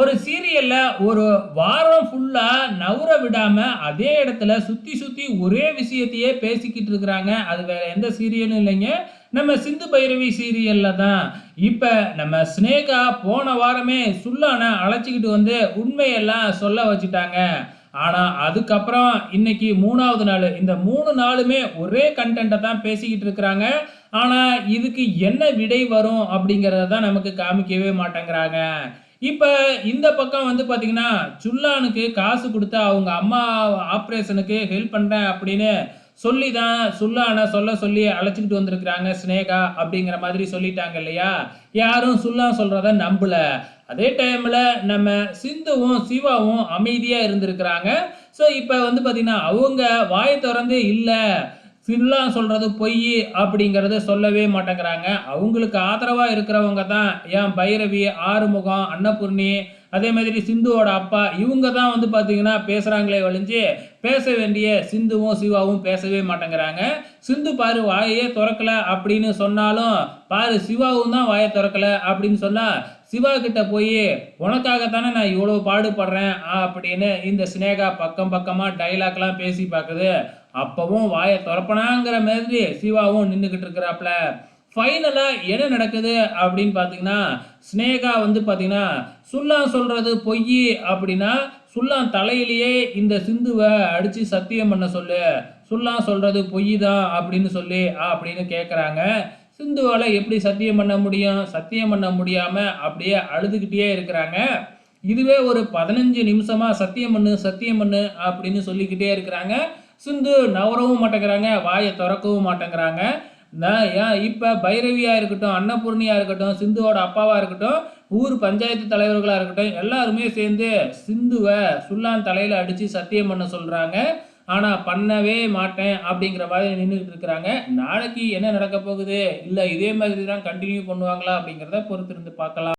ஒரு சீரியலில் ஒரு வாரம் ஃபுல்லாக நவுற விடாமல் அதே இடத்துல சுற்றி சுற்றி ஒரே விஷயத்தையே பேசிக்கிட்டு இருக்கிறாங்க. அது வேற எந்த சீரியலும் இல்லைங்க. நம்ம சிந்து பைரவி சீரியலில் தான். இப்போ நம்ம ஸ்னேகா போன வாரமே சுல்லான அழைச்சிக்கிட்டு வந்து உண்மையெல்லாம் சொல்ல வச்சுட்டாங்க. ஆனால் அதுக்கப்புறம் இன்னைக்கு மூணாவது நாள். இந்த மூணு நாளுமே ஒரே கண்டென்ட்டை தான் பேசிக்கிட்டு இருக்கிறாங்க. ஆனால் இதுக்கு என்ன விடை வரும் அப்படிங்கிறத தான் நமக்கு காமிக்கவே மாட்டேங்கிறாங்க. இப்போ இந்த பக்கம் வந்து பார்த்தீங்கன்னா சுல்லானுக்கு காசு கொடுத்து அவங்க அம்மா ஆப்ரேஷனுக்கு ஹெல்ப் பண்ணுறேன் அப்படின்னு சொல்லி தான் சுல்லானை சொல்ல சொல்லி அழைச்சிக்கிட்டு வந்திருக்கிறாங்க ஸ்னேகா அப்படிங்கிற மாதிரி சொல்லிட்டாங்க இல்லையா? யாரும் சுல்லா சொல்கிறத நம்பல. அதே டைமில் நம்ம சிந்துவும் சிவாவும் அமைதியாக இருந்திருக்கிறாங்க. ஸோ இப்போ வந்து பார்த்திங்கன்னா அவங்க வாயை திறந்து இல்லை. ஃபில்லாக சொல்கிறது பொய் அப்படிங்கிறத சொல்லவே மாட்டேங்கிறாங்க. அவங்களுக்கு ஆதரவாக இருக்கிறவங்க தான் ஏன் பைரவி ஆறுமுகம் அன்னபூர்ணி அதே மாதிரி சிந்துவோட அப்பா இவங்க தான் வந்து பார்த்தீங்கன்னா பேசுகிறாங்களே ஒழிஞ்சு பேச வேண்டிய சிந்துவும் சிவாவும் பேசவே மாட்டேங்கிறாங்க. சிந்து பாரு வாயே திறக்கல அப்படின்னு சொன்னாலும் பாரு சிவாவும் தான் வாயை திறக்கல அப்படின்னு சொன்னால் சிவா கிட்ட போய் உனக்காகத்தானே நான் இவ்வளோ பாடுபடுறேன் அப்படின்னு இந்த சினேகா பக்கம் பக்கமாக டைலாக்லாம் பேசி பார்க்குது. அப்பவும் வாயை திறப்பனாங்கிற மாதிரி சிவாவும் நின்றுக்கிட்டு இருக்கிறாப்புல ஃபைனலாக என்ன நடக்குது அப்படின்னு பார்த்தீங்கன்னா ஸ்னேகா வந்து பார்த்தீங்கன்னா சுல்லான் சொல்கிறது பொய் அப்படின்னா சுல்லான் தலையிலேயே இந்த சிந்துவை அடித்து சத்தியம் பண்ண சொல்லு. சுல்லான் சொல்கிறது பொய் தான் அப்படின்னு சொல்லி அப்படின்னு கேட்குறாங்க சிந்துவால் எப்படி சத்தியம் பண்ண முடியும்? சத்தியம் பண்ண முடியாமல் அப்படியே அழுதுகிட்டே இருக்கிறாங்க. இதுவே ஒரு பதினஞ்சு நிமிஷமாக சத்தியம் பண்ணு சத்தியம் பண்ணு அப்படின்னு சொல்லிக்கிட்டே இருக்கிறாங்க. சிந்து நவரவும் மாட்டேங்கிறாங்க வாயை திறக்கவும் மாட்டேங்கிறாங்க. நான் ஏன் இப்போ பைரவியாக இருக்கட்டும் அன்னபூர்ணியாக இருக்கட்டும் சிந்துவோட அப்பாவாக இருக்கட்டும் ஊர் பஞ்சாயத்து தலைவர்களாக இருக்கட்டும் எல்லாருமே சேர்ந்து சிந்துவை சுல்லான் தலையில் அடித்து சத்தியம் பண்ண சொல்கிறாங்க ஆனால் பண்ணவே மாட்டேன் அப்படிங்கிற மாதிரி நின்றுக்கிட்டு இருக்கிறாங்க. நாளைக்கு என்ன நடக்க போகுது? இல்லை இதே மாதிரி தான் கண்டினியூ பண்ணுவாங்களா அப்படிங்கிறத பொறுத்திருந்து பார்க்கலாம்.